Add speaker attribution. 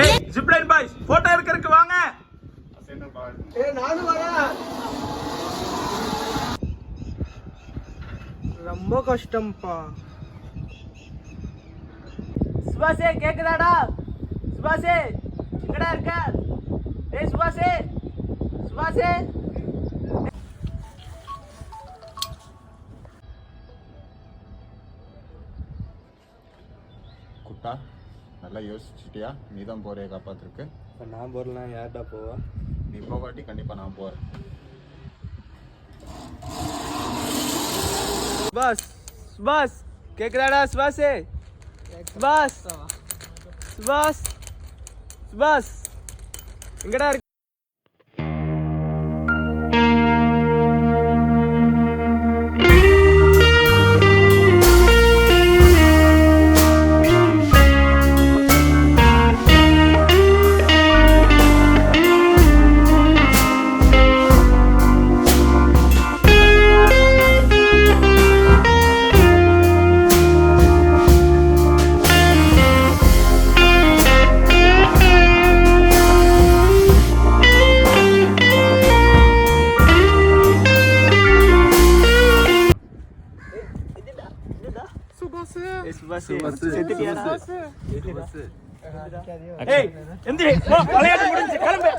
Speaker 1: ஏய் zipline boys photo எடுக்கிறதுக்கு வாங்க
Speaker 2: ஏ நானும் வரேன் ரொம்ப கஷ்டம்ப்பா
Speaker 3: சுபாஷே கேக்குதாடா சுபாஷே எங்கடா இருக்க ஏய் சுபாஷே சுபாஷே
Speaker 4: குட்டா நல்லா யோசிச்சிட்டியா? நீ தான் போறிய காப்பாத்திருக்கு.
Speaker 2: இப்போ நான் போடலாம் யார்டா போவா?
Speaker 4: நீ போகாட்டி கண்டிப்பா நான் போறேன்.
Speaker 3: சுபாஷ் சுபாஷ் கேக்குதாடா சுபாஷே சுபாஷ் சுபாஷ் சுபாஷ் எங்கடா இருக்க? ஏய் சுபாஷ் செத்துட்டியாடா ஏய் எந்திரி போ விளையாட்டு முடிஞ்சு கிளம்பு